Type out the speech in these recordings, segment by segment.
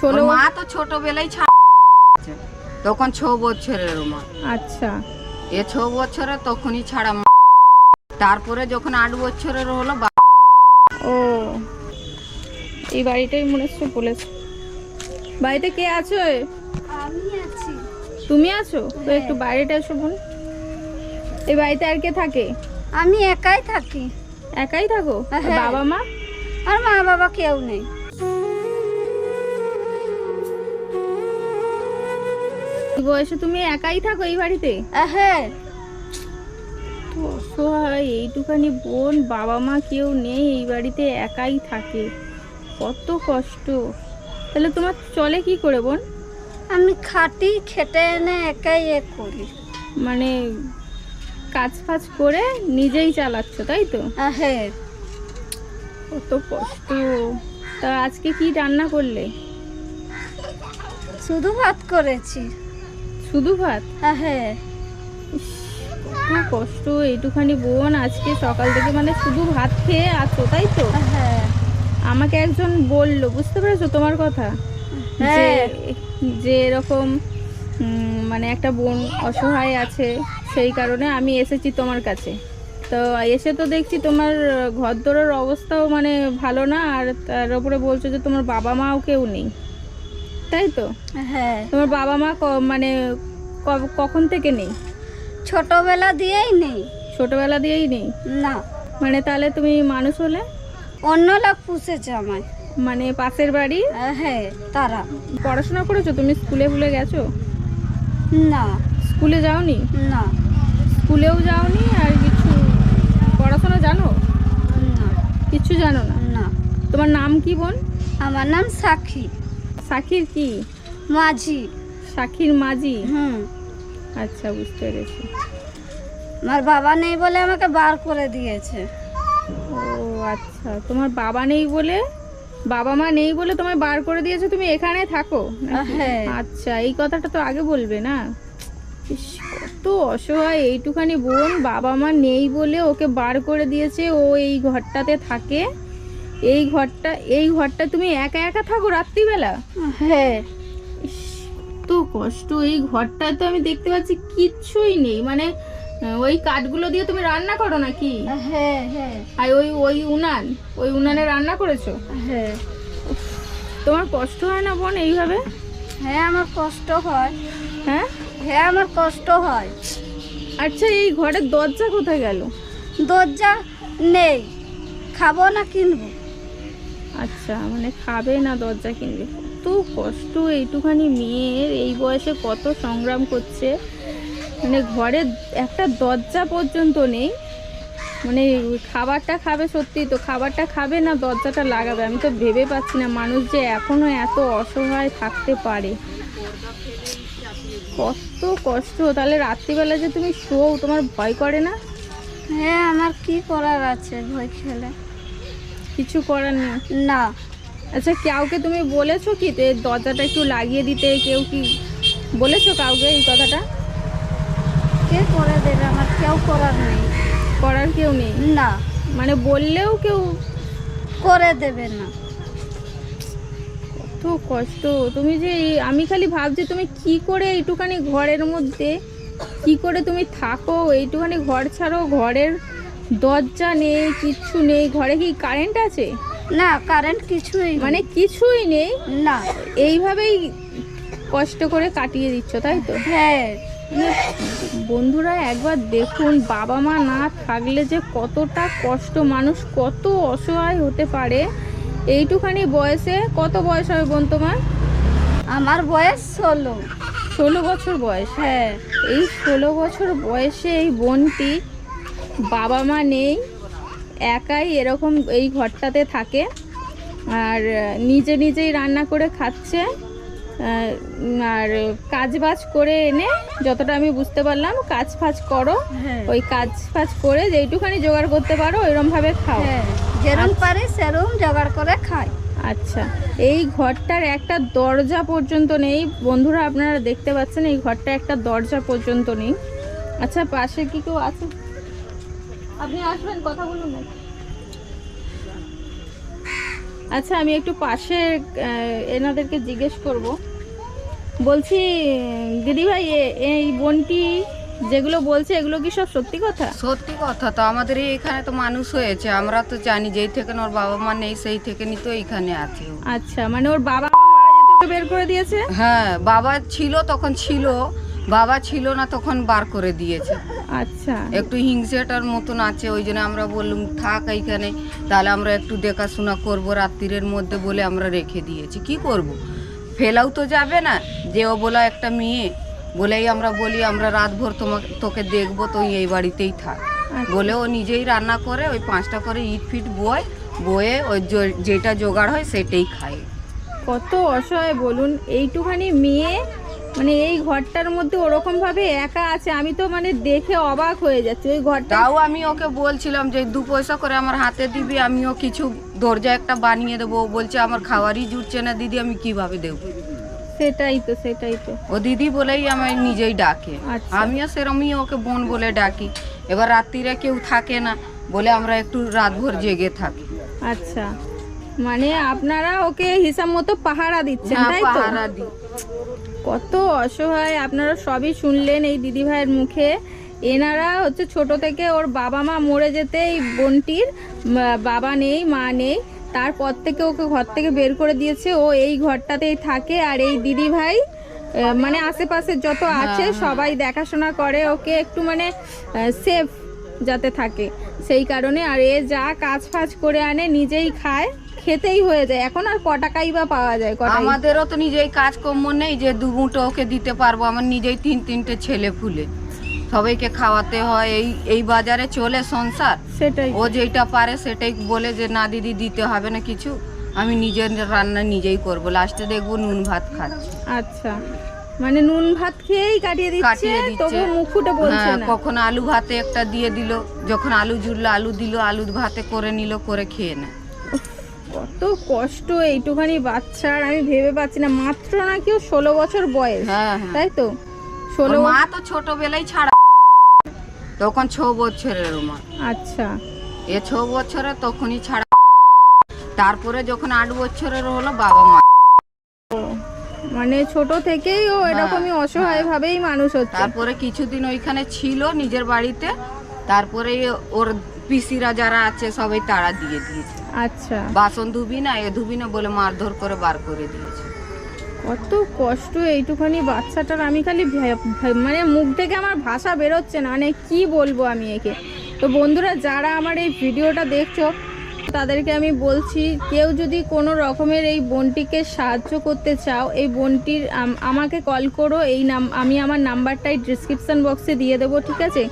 ষোলো মা তো ছোটবেলায় ছাড়া তখন ছ বছরের মা। আচ্ছা। এ ছ বছরে তখনই ছাড়া মা। তারপরে যখন আট বছরের হলো ও। এই বাড়িটাই মনে হচ্ছে বলেছে বাড়িতে কে আছো? আমি আছি। তুমি আছো? তো একটু বাইরেটা এসো বোন। এই বাড়িতে আর কে থাকে? আমি একাই থাকি। একাই থাকো? হ্যাঁ। বাবা মা? আর মা বাবা কেউ নেই। বয়সে তুমি একাই থাকো এই বাড়িতে? হ্যাঁ। তো অসহায় এইটুখানি বোন বাবা মা কেউ নেই এই বাড়িতে একাই থাকে। কত কষ্ট। তাহলে তোমার চলে কি করে বোন? আমি খাটি খেটে এনে একাই এ করি। মানে কাজ ফাজ করে নিজেই চালাচ্ছ তাই তো? হ্যাঁ। কত কষ্ট। তা আজকে কি রান্না করলে? শুধু ভাত করেছি। শুধু ভাত? হ্যাঁ কত কষ্ট এইটুখানি বোন আজকে সকাল থেকে মানে শুধু ভাত খেয়ে আছো তাই তো? হ্যাঁ আমাকে একজন বলল বুঝতে পেরেছ তোমার কথা? যে হ্যাঁ। যে এরকম মানে একটা বোন অসহায় আছে সেই কারণে আমি এসেছি তোমার কাছে। তো এসে তো দেখছি তোমার ঘর দোরের অবস্থাও মানে ভালো না আর তার উপরে বলছো যে তোমার বাবা মাও কেউ নেই। তাই তো? হ্যাঁ। তোমার বাবা মা মানে কখন থেকে নেই? ছোটবেলা দিয়েই নেই। ছোটবেলা দিয়েই নেই? না। মানে তাহলে তুমি মানুষ হলে? অন্য লোক পুষেছে আমায়। মানে পাশের বাড়ি? হ্যাঁ তারা। পড়াশোনা করেছ? তুমি স্কুলে ভুলে গেছো? না। স্কুলে যাওনি? না। স্কুলেও যাওনি আর কিছু পড়াশোনা জানো? না। কিছু জানো না? না। তোমার নাম কি বোন? আমার নাম সাক্ষী। সাকির কি? মাঝি। সাকির মাঝি? হুম। আচ্ছা বুঝতে পেরেছি। আমার বাবা নেই বলে আমাকে বার করে দিয়েছে। ও আচ্ছা। তোমার বাবা নেই বলে? বাবা মা নেই বলে তোমায় বার করে দিয়েছে তুমি এখানে থাকো হ্যাঁ। আচ্ছা এই কথাটা তো আগে বলবে না? ইস, কত অসহায় এইটুখানি বোন বাবা মা নেই বলে ওকে বার করে দিয়েছে ও এই ঘরটাতে থাকে। এই ঘরটা এই ঘরটা তুমি একা একা থাকো রাত্রিবেলা? হ্যাঁ। তো কষ্ট। এই ঘরটা তো আমি দেখতে পাচ্ছি কিচ্ছুই নেই। মানে ওই কাঠগুলো দিয়ে তুমি রান্না করো নাকি? হ্যাঁ হ্যাঁ। আর ওই ওই উনান ওই উনানে রান্না করেছ? হ্যাঁ। তোমার কষ্ট হয় না বোন এইভাবে? হ্যাঁ আমার কষ্ট হয়। হ্যাঁ? হ্যাঁ আমার কষ্ট হয়। আচ্ছা এই ঘরের দরজা কোথায় গেল? দরজা নেই। খাব না কিনবো। আচ্ছা মানে খাবে না দরজা কিনবে? কত কষ্ট, এইটুখানি মেয়ের, এই বয়সে কত সংগ্রাম করছে? মানে ঘরে একটা দরজা পর্যন্ত নেই। মানে খাবারটা খাবে সত্যি তো, খাবারটা খাবে না, দরজাটা লাগাবে? আমি তো ভেবে পাচ্ছি না, মানুষ যে এখনও এত অসহায় থাকতে পারে। কত কষ্ট। তাহলে রাত্রিবেলা যে তুমি শোও, তোমার ভয় করে না? হ্যাঁ আমার কি করার আছে ভয় খেলে? কিছু করার নেই। না। আচ্ছা কাউকে তুমি বলেছ কি? যে দরজাটা একটু লাগিয়ে দিতে কেউ কি বলেছ কাউকে এই কথাটা? কে করে দেবে আমার? কেউ করার নেই। করার কেউ নেই? না। মানে বললেও কেউ করে দেবে না। কত কষ্ট। তুমি যে আমি খালি ভাবছি তুমি কি করে এইটুখানি ঘরের মধ্যে কি করে তুমি থাকো এইটুখানি ঘর ছাড়ো ঘরের দরজা নেই কিচ্ছু নেই ঘরে কি কারেন্ট আছে? না কারেন্ট কিছুই মানে কিছুই নেই? না। এইভাবেই কষ্ট করে কাটিয়ে দিচ্ছ তাই তো? হ্যাঁ। বন্ধুরা একবার দেখুন বাবা মা না থাকলে যে কতটা কষ্ট মানুষ কত অসহায় হতে পারে। এইটুখানি বয়সে কত বয়স হবে বোন তোমার? আমার বয়স ষোলো। ষোলো বছর বয়স? হ্যাঁ। এই ষোলো বছর বয়সে এই বোনটি বাবা মা নেই একাই এরকম এই ঘরটাতে থাকে। আর নিজে নিজেই রান্না করে খাচ্ছে। আর কাজ বাজ করে এনে যতটা আমি বুঝতে পারলাম কাজ ফাজ করো। হ্যাঁ। ওই কাজ ফাজ করে যেইটুখানি জোগাড় করতে পারো ওইরকম ভাবে খাও। হ্যাঁ যেরম পারি সেরম জোগাড় করে খায় আচ্ছা এই ঘরটার একটা দরজা পর্যন্ত নেই। বন্ধুরা আপনারা দেখতে পাচ্ছেন এই ঘরটা একটা দরজা পর্যন্ত নেই। আচ্ছা পাশে কি কেউ আছে? আপনি আসবেন কথা বলুন না আচ্ছা আমি একটু পাশে এনাদেরকে জিজ্ঞেস করব। বলছি দিদি ভাই এই বোনটি যেগুলো বলছে এগুলো কি সব সত্যি কথা? সত্যি কথা তো আমাদের এই এখানে তো মানুষ হয়েছে আমরা তো জানি যেই থেকে ওর বাবা মা নেই সেই থেকে নি তো এইখানে আছে আচ্ছা মানে ওর বাবা মা যেতে ওকে বের করে দিয়েছে? হ্যাঁ বাবা ছিল তখন ছিল বাবা ছিল না তখন বার করে দিয়েছে। আচ্ছা। একটু হিংসেটার মতন আছে ওই জন্য আমরা বললাম থাক এইখানে তাহলে আমরা একটু দেখাশোনা করব রাত্রিরের মধ্যে বলে আমরা রেখে দিয়েছি। কি করব। ফেলাও তো যাবে না যে ও বলা একটা মেয়ে বলেই আমরা বলি আমরা রাতভর তোমাকে তোকে দেখব তুই এই বাড়িতেই থাক। আচ্ছা। বলে ও নিজেই রান্না করে ওই পাঁচটা করে ইট ফিট বয় বয়ে ওই যেটা জোগাড় হয় সেটাই খায়। কত অসহায় বলুন এইটুখানি মেয়ে মানে এই ঘরটার মধ্যে ওরকম ভাবে একা আছে আমি তো মানে দেখে অবাক হয়ে যাচ্ছি। ওই ঘরটা তাও আমি ওকে বলছিলাম যে দু পয়সা করে আমার হাতে দিবি আমিও কিছু দরজা একটা বানিয়ে দেবো। ও বলছে আমার খাবারই জুটছে না দিদি আমি কীভাবে দেবো? সেটাই তো সেটাই তো। ও দিদি বলেই আমায় নিজেই ডাকে। আচ্ছা। আমিও সেরমই ওকে বোন বলে ডাকি। এবার রাত্রিরে কেউ থাকে না বলে আমরা একটু রাতভর জেগে থাকি। আচ্ছা। মানে আপনারা ওকে হিসাব মতো পাহারা দিচ্ছেন হ্যাঁ, তাই তো? পাহারা দিই। কত অসহায় আপনারা সবই শুনলেন এই দিদি ভাইয়ের মুখে। এনারা হচ্ছে ছোট থেকে ওর বাবা মা মরে যেতে এই বোনটির বাবা নেই মা নেই। তারপর থেকে ওকে ঘর থেকে বের করে দিয়েছে। ও এই ঘরটাতেই থাকে আর এই দিদি ভাই মানে আশেপাশে যত আছে সবাই দেখাশোনা করে ওকে একটু মানে সেফ যাতে থাকে। সেই কারণে আর এ যা কাজ ফাজ করে আনে নিজেই খায়। খেতেই হয়ে যায়। এখন আর ক টাকাই বা পাওয়া যায় আমাদেরও তো নিজেই কাজকর্ম নেই যে দু মুঠো ওকে দিতে পারব। আমার নিজেই তিন তিনটে ছেলে ফুলে। সবাইকে খাওয়াতে হয় এই এই বাজারে চলে সংসার। সেটাই। ও যেটা পারে সেটাই বলে যে না দিদি দিতে হবে না কিছু। আমি নিজের রান্না নিজেই করব। লাস্টে দেখব নুন ভাত খাচ্ছি। আচ্ছা। মানে নুন ভাত খেয়েই কাটিয়ে দিচ্ছে। তবু মুখ ফুটে বলছে হ্যাঁ, না। কখন আলু ভাতে একটা দিয়ে দিল। যখন আলু জুড়লো আলু দিল আলু ভাতে করে নিল করে খেয়ে নেয়। কত কষ্ট এইটুখানি বাচ্চার আমি ভেবে পাচ্ছি না। মাত্র নাকি ও ষোলো বছর বয়স। হ্যাঁ হ্যাঁ। তাই তো? ষোলো মা তো ছোটবেলায় ছাড়া তখন ছ বছরের মা। আচ্ছা। এ ছ বছরে তখনই ছাড়া তারপরে যখন আট বছরের হলো বাবা মা মানে ছোট থেকেই ও এরকমই অসহায় ভাবেই মানুষ হচ্ছে। তারপরে কিছুদিন ওইখানে ছিল নিজের বাড়িতে। তারপরে ওর পিসিরা যারা আছে সবাই তারা দিয়ে দিয়েছে। আচ্ছা। বাসন ধুবি না এ ধুবি না বলে মারধর করে বার করে দিয়েছে। কত কষ্ট এইটুখানি বাচ্চাটার আমি খালি মানে মুখ থেকে আমার ভাষা বেরোচ্ছে না মানে কি বলব আমি একে? তো বন্ধুরা যারা আমার এই ভিডিওটা দেখছ তাদেরকে আমি বলছি কেউ যদি কোনো রকমের এই বোনটিকে সাহায্য করতে চাও এই বোনটির আমাকে কল করো এই নাম আমি আমার নাম্বারটাই ডিসক্রিপশন বক্সে দিয়ে দেবো ঠিক আছে?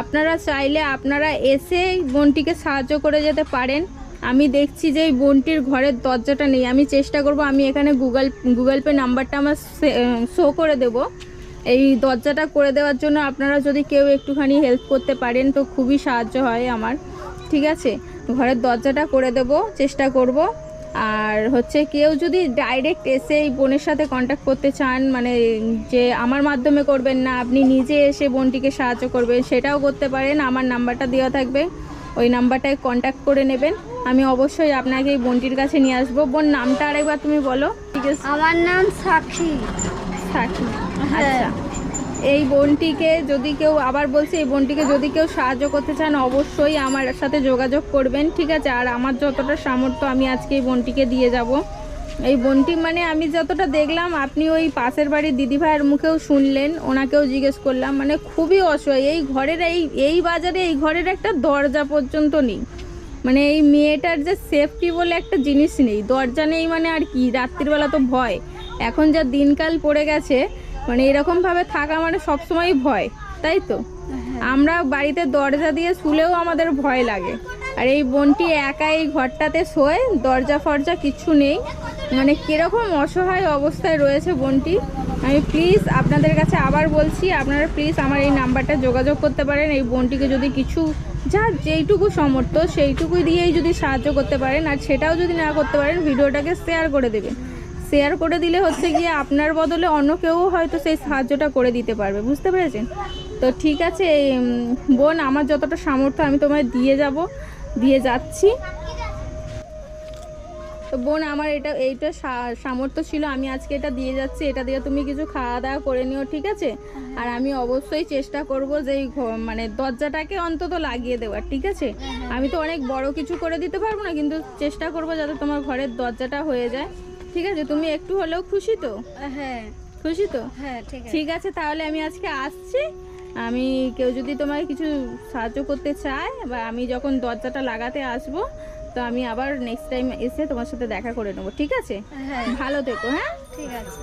আপনারা চাইলে আপনারা এসে এই বোনটিকে সাহায্য করে যেতে পারেন। আমি দেখছি যে এই বোনটির ঘরের দরজাটা নেই। আমি চেষ্টা করব, আমি এখানে গুগল গুগল পে নাম্বারটা আমার শো করে দেব। এই দরজাটা করে দেওয়ার জন্য আপনারা যদি কেউ একটুখানি হেল্প করতে পারেন, তো খুবই সাহায্য হয় আমার। ঠিক আছে? ঘরের দরজাটা করে দেব, চেষ্টা করব। আর হচ্ছে কেউ যদি ডাইরেক্ট এসে এই বোনের সাথে কন্ট্যাক্ট করতে চান মানে যে আমার মাধ্যমে করবেন না, আপনি নিজে এসে বোনটিকে সাহায্য করবেন, সেটাও করতে পারেন। আমার নাম্বারটা দেওয়া থাকবে। ওই নাম্বারটায় কন্ট্যাক্ট করে নেবেন। আমি অবশ্যই আপনাকে এই বোনটির কাছে নিয়ে আসব। বোন নামটা আরেকবার তুমি বলো। ঠিক আছে আমার নাম সাক্ষী। সাক্ষী। আচ্ছা। এই বোনটিকে যদি কেউ আবার বলছি এই বোনটিকে যদি কেউ সাহায্য করতে চান অবশ্যই আমার সাথে যোগাযোগ করবেন ঠিক আছে? আর আমার যতটা সামর্থ্য আমি আজকে এই বোনটিকে দিয়ে যাব। এই বোনটি মানে আমি যতটা দেখলাম আপনি ওই পাশের বাড়ির দিদিভাইয়ের মুখেও শুনলেন ওনাকেও জিজ্ঞেস করলাম। মানে খুবই অসহায়। এই ঘরের এই এই বাজারে এই ঘরের একটা দরজা পর্যন্ত নেই। মানে এই মেয়েটার যে সেফটি বলে একটা জিনিস নেই। দরজা নেই মানে আর কি? রাত্রিবেলা তো ভয়। এখন যা দিনকাল পড়ে গেছে মানে এরকমভাবে থাকা মানে সবসময় ভয় তাই তো? আমরা বাড়িতে দরজা দিয়ে শুলেও আমাদের ভয় লাগে। আর এই বোনটি একা এই ঘরটাতে শোয় দরজা ফরজা কিছু নেই। মানে কীরকম অসহায় অবস্থায় রয়েছে বোনটি? আমি প্লিজ আপনাদের কাছে আবার বলছি আপনারা প্লিজ আমার এই নাম্বারটা যোগাযোগ করতে পারেন। এই বোনটিকে যদি কিছু যা যেইটুকু সমর্থ সেইটুকু দিয়েই যদি সাহায্য করতে পারেন, আর সেটাও যদি না করতে পারেন, ভিডিওটাকে শেয়ার করে দেবেন। শেয়ার করে দিলে হচ্ছে গিয়ে আপনার বদলে অন্য কেউ হয়তো সেই সাহায্যটা করে দিতে পারবে। বুঝতে পেরেছেন? তো ঠিক আছে বোন, আমার যতটা সামর্থ্য আমি তোমায় দিয়ে যাব, দিয়ে যাচ্ছি। তো বোন আমার এটা এইটা সামর্থ্য ছিল আমি আজকে এটা দিয়ে যাচ্ছি এটা দিয়ে তুমি কিছু খাওয়া দাওয়া করে নিও ঠিক আছে? আর আমি অবশ্যই চেষ্টা করব যে এই মানে দরজাটাকে অন্তত লাগিয়ে দেওয়ার ঠিক আছে? আমি তো অনেক বড় কিছু করে দিতে পারব না কিন্তু চেষ্টা করব যাতে তোমার ঘরের দরজাটা হয়ে যায় ঠিক আছে? তুমি একটু হলেও খুশি তো? হ্যাঁ। খুশি তো? হ্যাঁ ঠিক আছে তাহলে আমি আজকে আসছি। আমি কেউ যদি তোমায় কিছু সাহায্য করতে চায় বা আমি যখন দরজাটা লাগাতে আসব তো আমি আবার নেক্সট টাইম এসে তোমার সাথে দেখা করে নেব ঠিক আছে? হ্যাঁ। ভালো থেকো হ্যাঁ? ঠিক আছে।